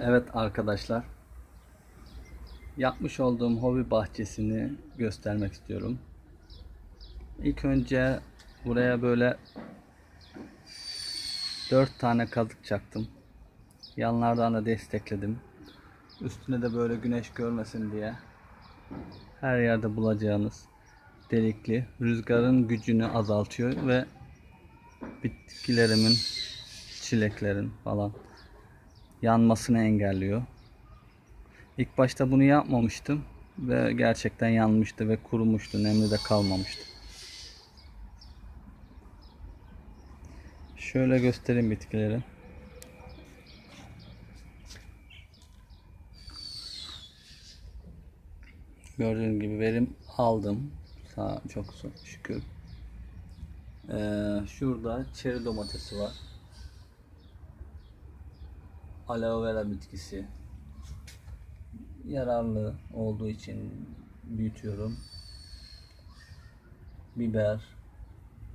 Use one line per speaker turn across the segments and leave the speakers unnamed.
Evet arkadaşlar. Yapmış olduğum hobi bahçesini göstermek istiyorum. İlk önce buraya böyle 4 tane kazık çaktım. Yanlardan da destekledim. Üstüne de böyle güneş görmesin diye her yerde bulacağınız delikli rüzgarın gücünü azaltıyor ve bitkilerimin çileklerin falan yanmasını engelliyor. İlk başta bunu yapmamıştım ve gerçekten yanmıştı ve kurumuştu. Nemli de kalmamıştı. Şöyle göstereyim bitkileri. Gördüğünüz gibi verim aldım. Sağ çok şükür. Ee, şurada çeri domatesi var. Aloe vera bitkisi. Yararlı olduğu için büyütüyorum. Biber,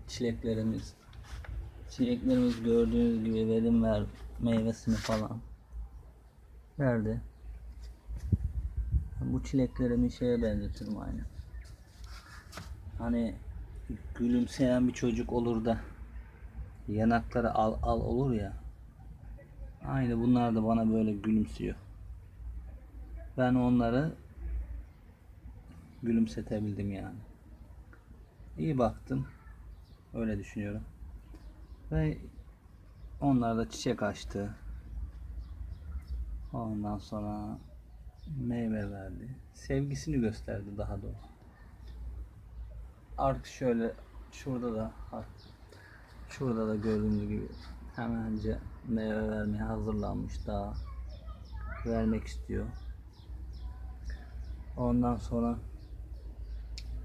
çileklerimiz. Çileklerimiz gördüğünüz gibi verim ver meyvesini falan verdi. Bu çileklerimi şeye benzetirim aynı. Hani gülümseyen bir çocuk olur da yanakları al al olur ya. Aynı bunlar da bana böyle gülümsüyor. Ben onları gülümsetebildim yani. İyi baktım. Öyle düşünüyorum. Ve onlar da çiçek açtı. Ondan sonra meyve verdi. Sevgisini gösterdi daha doğrusu. Artık şöyle şurada da şurada da gördüğünüz gibi hemence meyve vermeye hazırlanmış daha vermek istiyor. Ondan sonra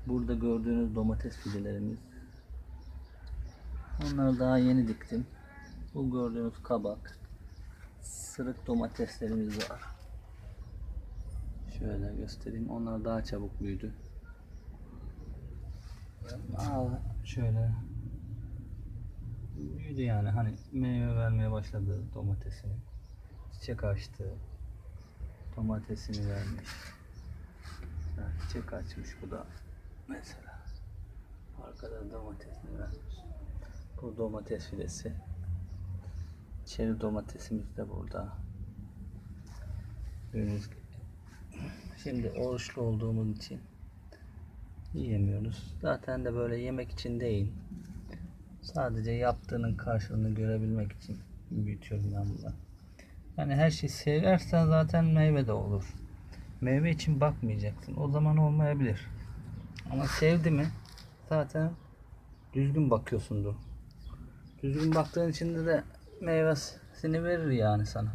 burada gördüğünüz domates fidelerimiz onları daha yeni diktim. Bu gördüğünüz kabak sırık domateslerimiz var. Şöyle göstereyim. Onlar daha çabuk büyüdü. Aa, şöyle büyüdü yani hani meyve vermeye başladı domatesini. Çiçek açtı. Domatesini vermiş. Çiçek açmış bu da mesela. Arkada domatesini vermiş. Bu domates filesi. Çeri domatesimiz de burada. Şimdi oruçlu olduğumuz için yiyemiyoruz. Zaten de böyle yemek için değil. Sadece yaptığının karşılığını görebilmek için büyütüyorum ben bunu. Yani her şeyi seversen zaten meyve de olur. Meyve için bakmayacaksın. O zaman olmayabilir. Ama sevdi mi zaten düzgün bakıyorsundur. Düzgün baktığın için de, meyvesini verir yani sana.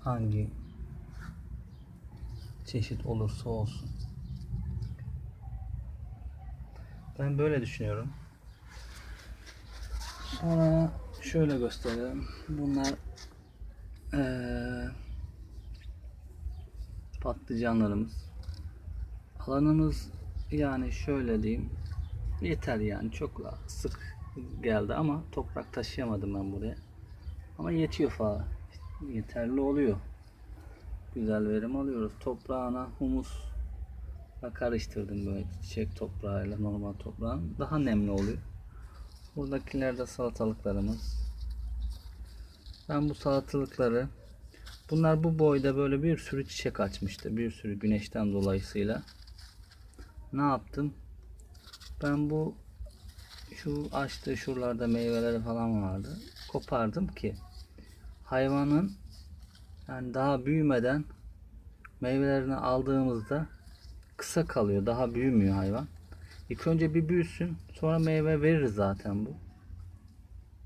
Hangi çeşit olursa olsun. Ben böyle düşünüyorum. Sonra şöyle göstereyim. Bunlar eee patlıcanlarımız. Alanımız yani şöyle diyeyim. Yeter yani çok sık geldi ama toprak taşıyamadım ben buraya. Ama yetiyor falan. Yeterli oluyor. Güzel verim alıyoruz. Toprağına humus karıştırdım böyle çiçek toprağıyla normal toprağın. Daha nemli oluyor. Buradakiler de salatalıklarımız. Ben bu salatalıkları bunlar bu boyda böyle bir sürü çiçek açmıştı. Bir sürü güneşten dolayısıyla. Ne yaptım? Ben bu şu açtığı şuralarda meyveleri falan vardı. Kopardım ki hayvanın yani daha büyümeden meyvelerini aldığımızda kısa kalıyor. Daha büyümüyor hayvan. İlk önce bir büyüsün. Sonra meyve verir zaten bu.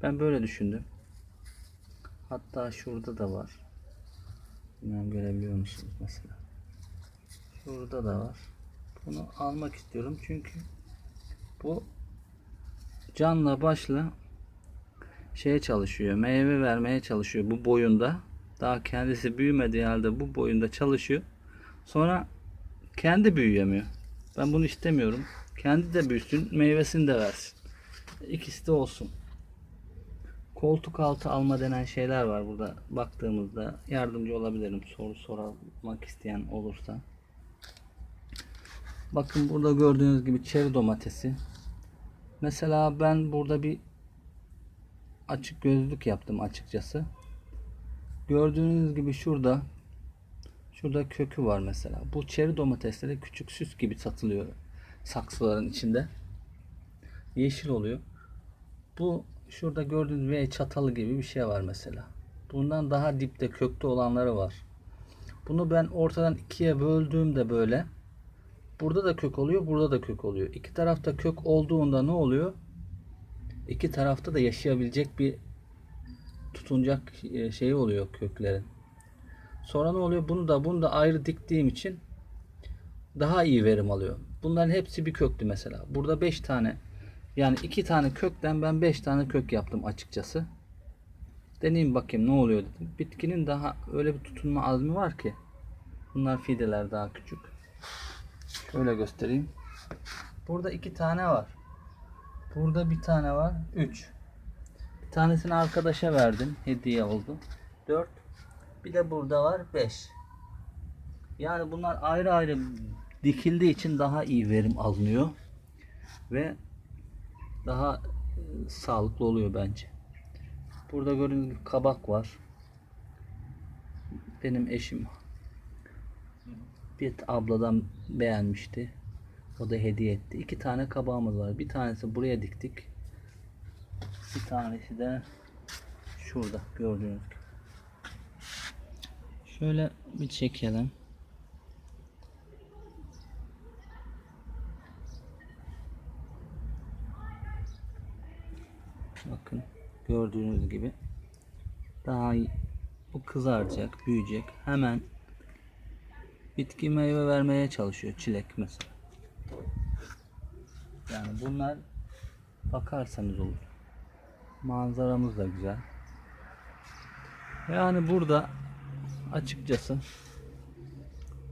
Ben böyle düşündüm. Hatta şurada da var. Bilmem görebiliyor musunuz mesela. Şurada da var. Bunu almak istiyorum çünkü bu canla başla şeye çalışıyor. Meyve vermeye çalışıyor bu boyunda. Daha kendisi büyümediği halde bu boyunda çalışıyor. Sonra kendi büyüyemiyor. Ben bunu istemiyorum. Kendi de büyüsün, meyvesini de versin. İkisi de olsun. koltuk altı alma denen şeyler var burada baktığımızda yardımcı olabilirim soru sormak isteyen olursa. Bakın burada gördüğünüz gibi çeri domatesi. Mesela ben burada bir açık gözlük yaptım açıkçası. Gördüğünüz gibi şurada şurada kökü var mesela. Bu çeri domatesleri küçük süs gibi satılıyor saksıların içinde. Yeşil oluyor. Bu şurada gördüğünüz V çatalı gibi bir şey var mesela. Bundan daha dipte kökte olanları var. Bunu ben ortadan ikiye böldüğümde böyle burada da kök oluyor, burada da kök oluyor. İki tarafta kök olduğunda ne oluyor? İki tarafta da yaşayabilecek bir tutunacak e, şey oluyor köklerin. Sonra ne oluyor? Bunu da bunu da ayrı diktiğim için daha iyi verim alıyor. Bunların hepsi bir köklü mesela. Burada 5 tane yani 2 tane kökten ben 5 tane kök yaptım açıkçası. Deneyeyim bakayım ne oluyor dedim. Bitkinin daha öyle bir tutunma azmi var ki. Bunlar fideler daha küçük. Şöyle göstereyim. Burada iki tane var. Burada bir tane var. Üç. Bir tanesini arkadaşa verdim. Hediye oldu. Dört. Bir de burada var. Beş. Yani bunlar ayrı ayrı dikildiği için daha iyi verim alınıyor. Ve daha e, sağlıklı oluyor bence. Burada gördüğünüz gibi kabak var. Benim eşim bir abladan beğenmişti. O da hediye etti. İki tane kabağımız var. Bir tanesi buraya diktik. Bir tanesi de şurada gördüğünüz gibi. Şöyle bir çekelim. Bakın gördüğünüz gibi daha bu kızaracak, büyüyecek. Hemen bitki meyve vermeye çalışıyor çilek mesela. Yani bunlar bakarsanız olur. Manzaramız da güzel. Yani burada açıkçası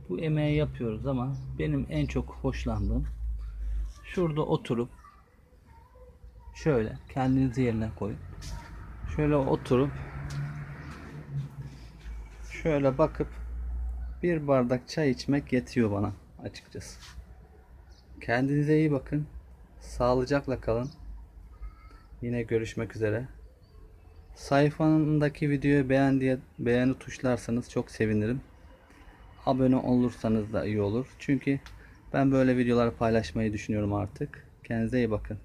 bu emeği yapıyoruz ama benim en çok hoşlandığım şurada oturup şöyle kendinizi yerine koyun. Şöyle oturup şöyle bakıp bir bardak çay içmek yetiyor bana açıkçası. Kendinize iyi bakın. Sağlıcakla kalın. Yine görüşmek üzere. Sayfamdaki videoyu beğen diye beğeni tuşlarsanız çok sevinirim. Abone olursanız da iyi olur. Çünkü ben böyle videolar paylaşmayı düşünüyorum artık. Kendinize iyi bakın.